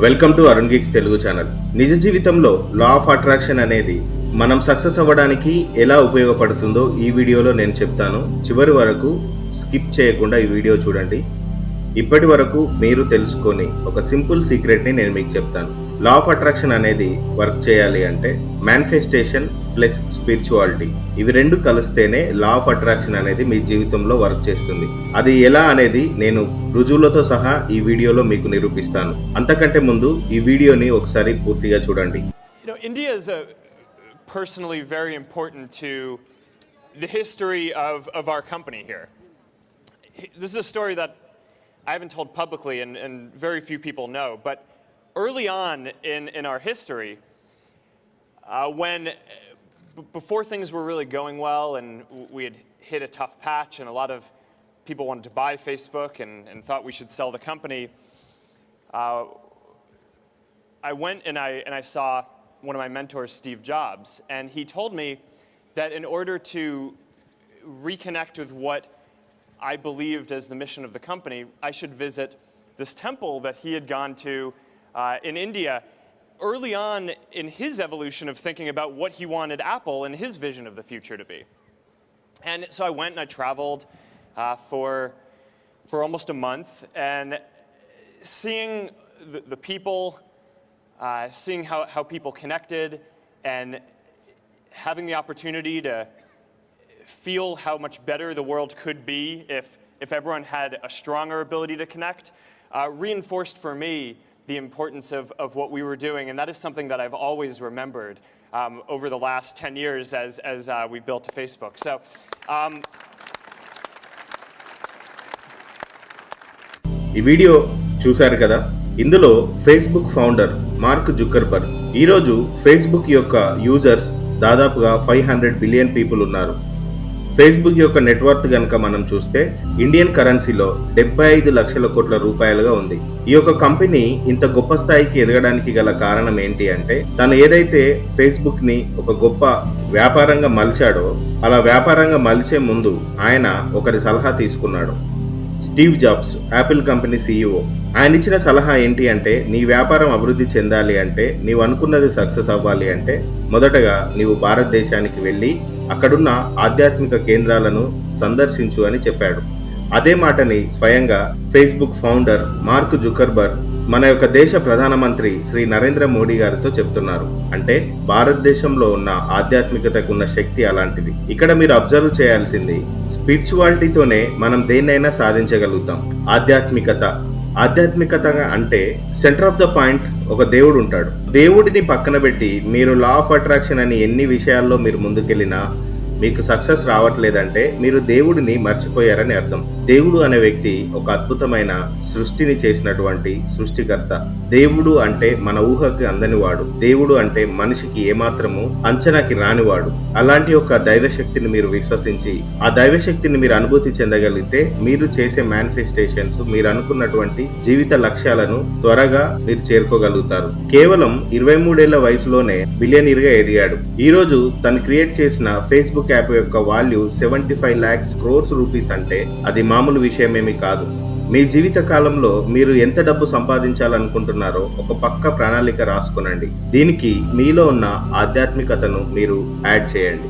Welcome to Arun geeks Telugu channel. నిజ జీవితంలో లా of attraction అనేది మనం సక్సెస్ అవ్వడానికి ఎలా ఉపయోగపడుతుందో ఈ వీడియోలో నేను చెప్తాను. చివరి వరకు స్కిప్ చేయకుండా ఈ వీడియో చూడండి. ఇప్పటి వరకు మీరు తెలుసుకొని ఒక సింపుల్ సీక్రెట్ని నేను మీకు చెప్తాను. లా ఆఫ్ అట్రాక్షన్ అనేది వర్క్ చేయాలి అంటే మ్యానిఫెస్టేషన్ ప్లస్ స్పిరిచువాలిటీ ఇవి రెండు కలిస్తేనే లా ఆఫ్ అట్రాక్షన్ అనేది మీ జీవితంలో వర్క్ చేస్తుంది అది ఎలా అనేది నేను రుజువులతో సహా ఈ వీడియోలో మీకు నిరూపిస్తాను అంతకంటే ముందు ఈ వీడియోని ఒకసారి పూర్తిగా చూడండి The history of, of our company here. This is a story that I haven't told publicly, and, and very few people know. But early on in, in our history, uh, when before things were really going well and we had hit a tough patch and a lot of people wanted to buy Facebook and, and thought we should sell the company, uh, I went and I, and I saw one of my mentors, Steve Jobs, and he told me that in order to reconnect with what I believed as the mission of the company, I should visit this temple that he had gone to uh, in India early on in his evolution of thinking about what he wanted Apple and his vision of the future to be. And so I went and I traveled uh, for, for almost a month and seeing the, the people, uh, seeing how, how people connected, and having the opportunity to feel how much better the world could be if, if everyone had a stronger ability to connect, uh, reinforced for me the importance of, of what we were doing. And that is something that I've always remembered um, over the last 10 years as, as uh, we built Facebook. So, um, ఈ video చూశారు కదా ఇందులో Facebook founder mark జుక్కర్బర్గ్ ఈరోజు Facebook యొక్క users దాదాపుగా five hundred billion people ఉన్నారు Facebook యొక్క network కనుక మనం చూస్తే ఇండియన్ కరెన్సీలో డెబ్బై ఐదు లక్షల కోట్ల రూపాయలుగా ఉంది. ఈ యొక్క కంపెనీ ఇంత గొప్ప స్థాయికి ఎదగడానికి గల కారణం ఏంటి అంటే తను ఏదైతే ఫేస్బుక్ని ఒక గొప్ప వ్యాపారంగా మలిచాడో అలా వ్యాపారంగా మలిచే ముందు ఆయన ఒకరి సలహా తీసుకున్నాడు. Steve Jobs Apple company CEO. ఆయన ఇచ్చిన సలహా ఏంటి అంటే నీ వ్యాపారం అభివృద్ధి చెందాలి అంటే నీవు అనుకున్నది సక్సెస్ అవ్వాలి అంటే మొదటగా నీవు భారతదేశానికి వెళ్ళి అక్కడున్న ఆధ్యాత్మిక కేంద్రాలను సందర్శించు అని చెప్పాడు. అదే మాటని స్వయంగా ఫేస్బుక్ ఫౌండర్ మార్క్ జుకర్బర్గ్ మన యొక్క దేశ ప్రధానమంత్రి శ్రీ నరేంద్ర మోడీ గారితో చెప్తున్నారు. అంటే భారతదేశంలో ఉన్న ఆధ్యాత్మికతకు ఉన్న శక్తి అలాంటిది. ఇక్కడ మీరు అబ్జర్వ్ చేయాల్సింది స్పిరిచువాలిటీతోనే మనం దేన్నైనా సాధించగలుగుతాం. ఆధ్యాత్మికత. ఆధ్యాత్మికత అంటే సెంటర్ ఆఫ్ ద పాయింట్ ఒక దేవుడు ఉంటాడు. దేవుడిని పక్కన పెట్టి మీరు లా ఆఫ్ అట్రాక్షన్ అని ఎన్ని విషయాల్లో మీరు ముందుకెళ్ళినా మీకు సక్సెస్ రావట్లేదంటే మీరు దేవుడిని మర్చిపోయారని అర్థం. దేవుడు అనే వ్యక్తి ఒక అద్భుతమైన సృష్టిని చేసినటువంటి సృష్టికర్త. దేవుడు అంటే మన ఊహకి అందనివాడు దేవుడు అంటే మనిషికి ఏమాత్రము అంచనాకి రానివాడు. అలాంటి ఒక దైవశక్తిని మీరు విశ్వసించి ఆ దైవశక్తిని మీరు అనుభూతి చెందగలిగితే మీరు చేసే మేనిఫెస్టేషన్స్ మీరు అనుకున్నటువంటి జీవిత లక్ష్యాలను త్వరగా మీరు చేరుకోగలుగుతారు. కేవలం ఇరవై మూడేళ్ళ వయసులోనే బిలియనీర్గా ఎదిగాడు. ఈ రోజు తను క్రియేట్ చేసిన ఫేస్బుక్ క్యాప్ యొక్క value seventy five lakhs crores rupees అంటే అది మామూలు విషయమేమి కాదు. మీ జీవిత కాలంలో మీరు ఎంత డబ్బు సంపాదించాలనుకుంటున్నారో ఒక పక్క ప్రణాళిక రాసుకునండి. దీనికి మీలో ఉన్న ఆధ్యాత్మికతను మీరు యాడ్ చేయండి.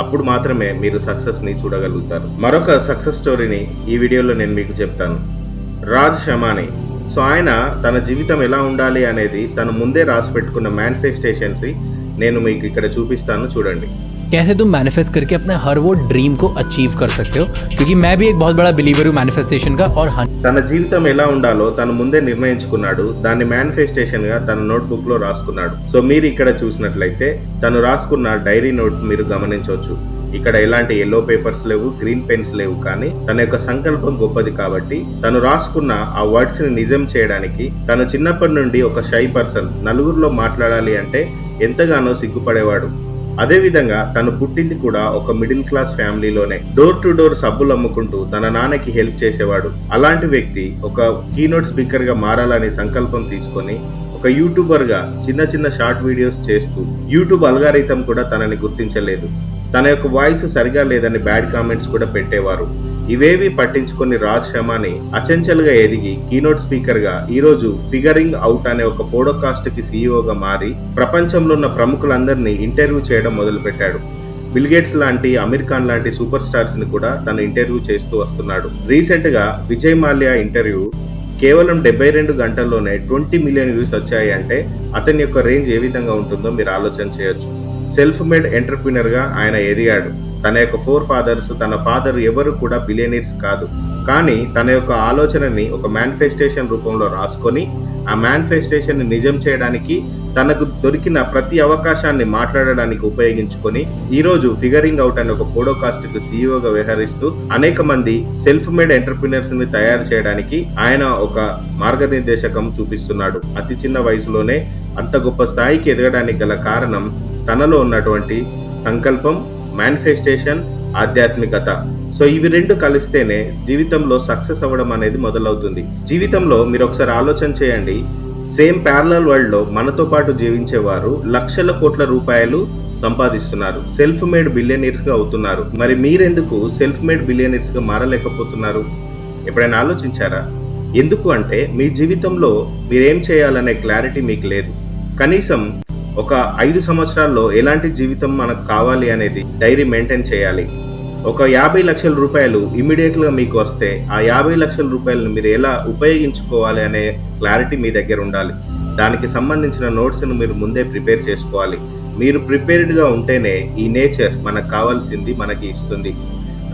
అప్పుడు మాత్రమే మీరు సక్సెస్ని చూడగలుగుతారు. మరొక సక్సెస్ స్టోరీని ఈ వీడియోలో నేను మీకు చెప్తాను. రాజ్ షమాని సో ఆయన తన జీవితం ఎలా ఉండాలి అనేది తను ముందే రాసి పెట్టుకున్న మేనిఫెస్టేషన్స్ నేను మీకు ఇక్కడ చూపిస్తాను చూడండి. कैसे तुम मैनिफेस्ट करके अपने हर वो ड्रीम को अचीव कर सकते हो क्योंकि मैं भी एक बहुत बड़ा बिलीवर हूँ मैनिफेस्टेशन का और हाँ తన జీవితం ఎలా ఉండాలో తను ముందే నిర్ణయించుకున్నాడు దాన్ని మేనిఫెస్టేషన్ గా తన నోట్బుక్ లో రాసుకున్నాడు సో మీరు ఇక్కడ చూసినట్లయితే తను రాసుకున్న డైరీ నోట్ మీరు గమనించవచ్చు ఇక్కడ ఎలాంటి ఎల్లో పేపర్స్ లేవు గ్రీన్ పెన్స్ లేవు కానీ తన యొక్క సంకల్పం గొప్పది కాబట్టి తను రాసుకున్న ఆ వర్డ్స్ ని నిజం చేయడానికి తను చిన్నప్పటి నుండి ఒక షై పర్సన్ నలుగురిలో మాట్లాడాలి అంటే ఎంతగానో సిగ్గుపడేవాడు అదేవిధంగా తను పుట్టింది కూడా ఒక మిడిల్ క్లాస్ ఫ్యామిలీలోనే. డోర్ టు డోర్ సబ్బులు అమ్ముకుంటూ తన నాన్నకి హెల్ప్ చేసేవాడు. అలాంటి వ్యక్తి ఒక కీనోట్ స్పీకర్గా మారాలనే సంకల్పం తీసుకొని ఒక యూట్యూబర్గా చిన్న చిన్న షార్ట్ వీడియోస్ చేస్తూ యూట్యూబ్ అల్గారితం కూడా తనని గుర్తించలేదు. తన యొక్క వాయిస్ సరిగా లేదని బ్యాడ్ కామెంట్స్ కూడా పెట్టేవారు. ఇవేవి పట్టించుకొని రాజ్ శర్మని అచంచల్గా ఎదిగి కీనోట్ స్పీకర్గా ఫిగరింగ్ అవుట్ అనే ఒక పోడోకాస్ట్కి సీఈఓగా మారి ప్రపంచంలో ఉన్న ప్రముఖులందరినీ ఇంటర్వ్యూ చేయడం మొదలుపెట్టాడు. బిల్గేట్స్ లాంటి అమీర్ ఖాన్ లాంటి సూపర్ స్టార్స్ని కూడా తను ఇంటర్వ్యూ చేస్తూ వస్తున్నాడు. రీసెంట్గా విజయ్ మాల్యా ఇంటర్వ్యూ కేవలం డెబ్బై రెండు గంటల్లోనే ట్వంటీ మిలియన్ వ్యూస్ వచ్చాయి అంటే అతని యొక్క రేంజ్ ఏ విధంగా ఉంటుందో మీరు ఆలోచన చేయొచ్చు. సెల్ఫ్ మేడ్ ఎంటర్ప్రినర్గా ఆయన ఎదిగాడు. తన యొక్క ఫోర్ ఫాదర్స్ తన ఫాదర్ ఎవరు కూడా బిలియనీర్స్ కాదు. కానీ తన యొక్క ఆలోచనని ఒక మేనిఫెస్టేషన్ రూపంలో రాసుకొని ఆ మేనిఫెస్టేషన్ని నిజం చేయడానికి తనకు దొరికిన ప్రతి అవకాశాన్ని మాట్లాడడానికి ఉపయోగించుకొని ఈరోజు ఫిగరింగ్ అవుట్ అనే ఒక పోడోకాస్ట్కు సీఈఓగా వ్యవహరిస్తూ అనేక మంది సెల్ఫ్ మేడ్ ఎంటర్ప్రినర్స్ని తయారు చేయడానికి ఆయన ఒక మార్గనిర్దేశకం చూపిస్తున్నాడు. అతి చిన్న వయసులోనే అంత గొప్ప స్థాయికి ఎదగడానికి గల కారణం తనలో ఉన్నటువంటి సంకల్పం మేనిఫెస్టేషన్ ఆధ్యాత్మికత. సో ఇవి రెండు కలిస్తేనే జీవితంలో సక్సెస్ అవ్వడం అనేది మొదలవుతుంది. జీవితంలో మీరు ఒకసారి ఆలోచన చేయండి. సేమ్ ప్యారలల్ వరల్డ్లో మనతో పాటు జీవించేవారు లక్షల కోట్ల రూపాయలు సంపాదిస్తున్నారు. సెల్ఫ్ మేడ్ బిలియనీర్స్గా అవుతున్నారు. మరి మీరెందుకు సెల్ఫ్ మేడ్ బిలియనీర్స్గా మారలేకపోతున్నారు? ఎప్పుడైనా ఆలోచించారా? ఎందుకు అంటే మీ జీవితంలో మీరేం చేయాలనే క్లారిటీ మీకు లేదు. కనీసం ఒక ఐదు సంవత్సరాల్లో ఎలాంటి జీవితం మనకు కావాలి అనేది డైరీ మెయింటైన్ చేయాలి. ఒక యాభై లక్షల రూపాయలు ఇమీడియట్గా మీకు వస్తే ఆ యాభై లక్షల రూపాయలను మీరు ఎలా ఉపయోగించుకోవాలి అనే క్లారిటీ మీ దగ్గర ఉండాలి. దానికి సంబంధించిన నోట్స్ను మీరు ముందే ప్రిపేర్ చేసుకోవాలి. మీరు ప్రిపేర్డ్గా ఉంటేనే ఈ నేచర్ మనకు కావాల్సింది మనకి ఇస్తుంది.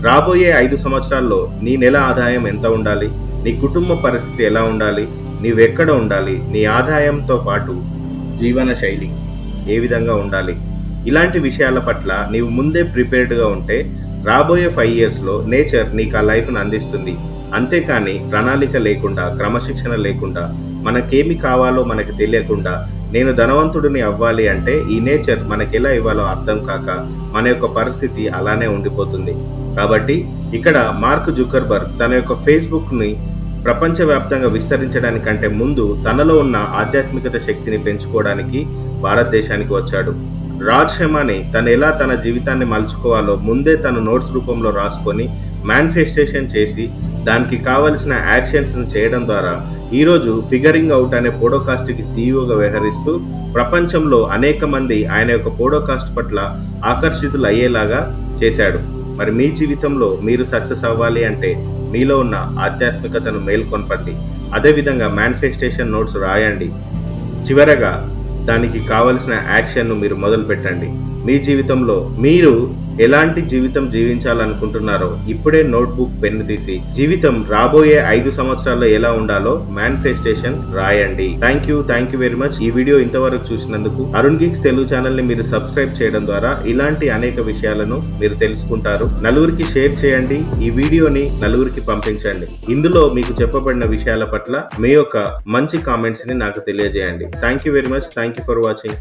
రాబోయే ఐదు సంవత్సరాల్లో నీ నెల ఆదాయం ఎంత ఉండాలి? నీ కుటుంబ పరిస్థితి ఎలా ఉండాలి? నీవెక్కడ ఉండాలి? నీ ఆదాయంతో పాటు జీవన శైలి. ఏ విధంగా ఉండాలి? ఇలాంటి విషయాల పట్ల నీవు ముందే ప్రిపేర్డ్గా ఉంటే రాబోయే ఫైవ్ ఇయర్స్లో నేచర్ నీకు ఆ లైఫ్ను అందిస్తుంది. అంతేకాని ప్రణాళిక లేకుండా క్రమశిక్షణ లేకుండా మనకేమి కావాలో మనకు తెలియకుండా నేను ధనవంతుడిని అవ్వాలి అంటే ఈ నేచర్ మనకి ఎలా ఇవ్వాలో అర్థం కాక మన యొక్క పరిస్థితి అలానే ఉండిపోతుంది. కాబట్టి ఇక్కడ మార్క్ జుకర్బర్గ్ తన యొక్క ఫేస్బుక్ని ప్రపంచవ్యాప్తంగా విస్తరించడానికంటే ముందు తనలో ఉన్న ఆధ్యాత్మికత శక్తిని పెంచుకోవడానికి భారతదేశానికి వచ్చాడు. రాజ్ శర్మని తను ఎలా తన జీవితాన్ని మలుచుకోవాలో ముందే తన నోట్స్ రూపంలో రాసుకొని మేనిఫెస్టేషన్ చేసి దానికి కావలసిన యాక్షన్స్ను చేయడం ద్వారా ఈరోజు ఫిగరింగ్ అవుట్ అనే పోడోకాస్ట్కి సీఈఓగా వ్యవహరిస్తూ ప్రపంచంలో అనేక మంది ఆయన యొక్క పోడోకాస్ట్ పట్ల ఆకర్షితులు అయ్యేలాగా చేశాడు. మరి మీ జీవితంలో మీరు సక్సెస్ అవ్వాలి అంటే మీలో ఉన్న ఆధ్యాత్మికతను మేల్కొనపండి అదేవిధంగా మేనిఫెస్టేషన్ నోట్స్ రాయండి. చివరగా దానికి కావలసిన యాక్షన్ను మీరు మొదలు పెట్టండి మీ జీవితంలో మీరు ఎలాంటి జీవితం జీవించాలనుకుంటున్నారో ఇప్పుడే నోట్బుక్ పెన్ను తీసి జీవితం రాబోయే ఐదు సంవత్సరాల్లో ఎలా ఉండాలో మేనిఫెస్టేషన్ రాయండి. Thank you thank you very much ఈ వీడియో ఇంతవరకు చూసినందుకు అరుణ్ గిక్స్ తెలుగు ఛానల్ని మీరు సబ్స్క్రైబ్ చేయడం ద్వారా ఇలాంటి అనేక విషయాలను మీరు తెలుసుకుంటారు. నలుగురికి షేర్ చేయండి. ఈ వీడియోని నలుగురికి పంపించండి. ఇందులో మీకు చెప్పబడిన విషయాల పట్ల మీ యొక్క మంచి కామెంట్స్ని నాకు తెలియజేయండి. Thank you very much thank you for watching